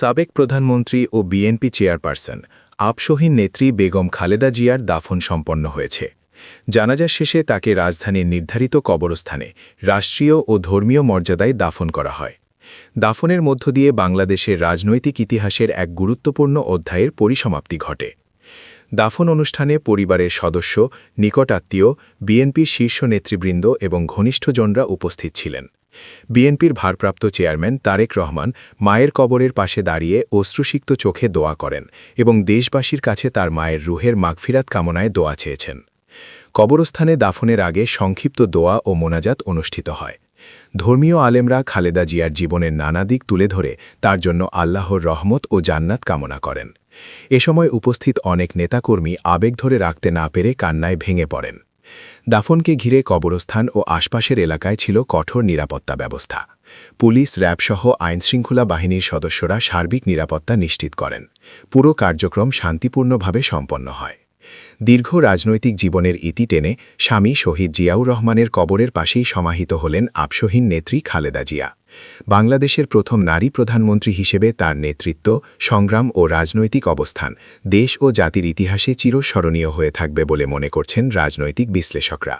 সাবেক প্রধানমন্ত্রী ও BNP chairperson আপসহীন নেত্রী বেগম খালেদা জিয়ার দাফন সম্পন্ন হয়েছে। জানাজা শেষে তাকে রাজধানীর নির্ধারিত কবরস্থানে রাষ্ট্রীয় ও ধর্মীয় মর্যাদায় দাফন করা হয়। দাফনের মধ্য দিয়ে বাংলাদেশের রাজনৈতিক ইতিহাসের এক গুরুত্বপূর্ণ অধ্যায়ের পরিসমাপ্তি ঘটে। দাফন অনুষ্ঠানে পরিবারের সদস্য নিকটাত্মীয় বিএনপির শীর্ষ নেতৃবৃন্দ এবং ঘনিষ্ঠজনরা উপস্থিত ছিলেন। বিএনপির ভারপ্রাপ্ত চেয়ারম্যান তারেক রহমান মায়ের কবরের পাশে দাঁড়িয়ে অশ্রুসিক্ত চোখে দোয়া করেন এবং দেশবাসীর কাছে তার মায়ের রুহের মাগফিরাত কামনায় দোয়া চেয়েছেন। কবরস্থানে দাফনের আগে সংক্ষিপ্ত দোয়া ও মোনাজাত অনুষ্ঠিত হয়। ধর্মীয় আলেমরা খালেদা জিয়ার জীবনের নানা দিক তুলে ধরে তার জন্য আল্লাহর রহমত ও জান্নাত কামনা করেন। এ সময় উপস্থিত অনেক নেতাকর্মী আবেগ ধরে রাখতে না পেরে কান্নায় ভেঙে পড়েন। দাফনকে ঘিরে কবরস্থান ও আশপাশের এলাকায় ছিল কঠোর নিরাপত্তা ব্যবস্থা। পুলিশ র্যাবসহ আইনশৃঙ্খলা বাহিনীর সদস্যরা সার্বিক নিরাপত্তা নিশ্চিত করেন। পুরো কার্যক্রম শান্তিপূর্ণভাবে সম্পন্ন হয়। দীর্ঘ রাজনৈতিক জীবনের ইতি টেনে স্বামী শহীদ জিয়াউর রহমানের কবরের পাশেই সমাহিত হলেন আপসহীন নেত্রী খালেদা জিয়া। বাংলাদেশের প্রথম নারী প্রধানমন্ত্রী হিসেবে তার নেতৃত্ব, সংগ্রাম ও রাজনৈতিক অবস্থান দেশ ও জাতির ইতিহাসে চিরস্মরণীয় হয়ে থাকবে বলে মনে করছেন রাজনৈতিক বিশ্লেষকরা।